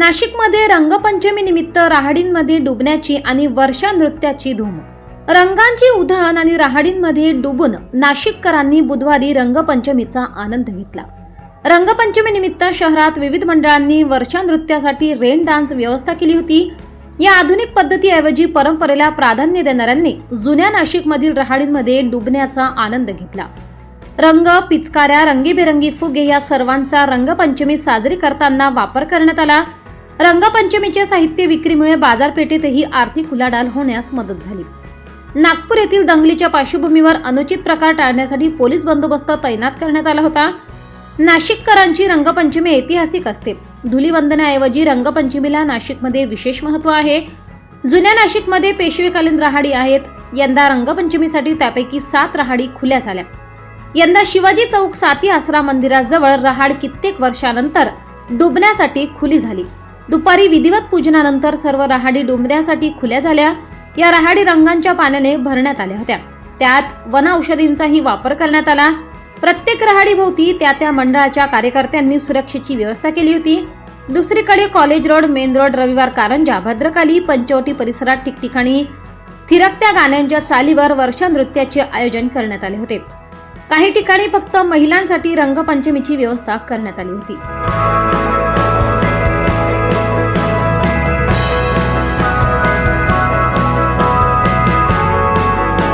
नाशिकमध्ये रंगपंचमीनिमित्त राहाडींमध्ये डुबण्याची आणि वर्षा नृत्याची धूम. रंगांची उधळण आणि राहाडींमध्ये डुबून नाशिककरांनी बुधवारी रंगपंचमीचा आनंद घेतला. रंगपंचमीनिमित्त शहरात विविध मंडळांनी वर्षा नृत्यासाठी रेन डान्स व्यवस्था केली होती. या आधुनिक पद्धतीऐवजी परंपरेला प्राधान्य देणाऱ्यांनी जुन्या नाशिकमधील राहाडींमध्ये डुबण्याचा आनंद घेतला. रंग पिचकाऱ्या रंगीबेरंगी फुगे या सर्वांचा रंगपंचमी साजरी करताना वापर करण्यात आला. रंगपंचमीच्या साहित्य विक्रीमुळे बाजारपेठेतही आर्थिक उलाढाल होण्यास मदत झाली. नागपूर येथील दंगलीच्या पार्श्वभूमीवर अनुचित प्रकार टाळण्यासाठी पोलीस बंदोबस्त तैनात करण्यात आला होता. नाशिककरांची रंगपंचमी ऐतिहासिक असते. धुलीवंदनाऐवजी रंगपंचमीला नाशिकमध्ये विशेष महत्त्व आहे. जुन्या नाशिकमध्ये पेशवेकालीन राहाडी आहेत. यंदा रंगपंचमीसाठी त्यापैकी सात रहाडी खुल्या झाल्या. यंदा शिवाजी चौक साती आसरा मंदिराजवळ रहाड कित्येक वर्षानंतर डुबण्यासाठी खुली झाली. दुपारी विधिवत पूजनानंतर सर्व रहाडी डोंबऱ्यासाठी खुल्या झाल्या. या रहाडी रंगांच्या पाण्याने भरण्यात आल्या होत्या. त्यात वन औषधींचाही वापर करण्यात आला. प्रत्येक रहाडीभोवती त्या त्या मंडळाच्या कार्यकर्त्यांनी सुरक्षेची व्यवस्था केली होती. दुसरीकडे कॉलेज रोड मेन रोड रविवार कारंजा भद्रकाली पंचवटी परिसरात ठिकठिकाणी थिरकत्या गाण्यांच्या चालीवर वर्षा नृत्याचे आयोजन करण्यात आले होते. काही ठिकाणी फक्त महिलांसाठी रंगपंचमीची व्यवस्था करण्यात आली होती.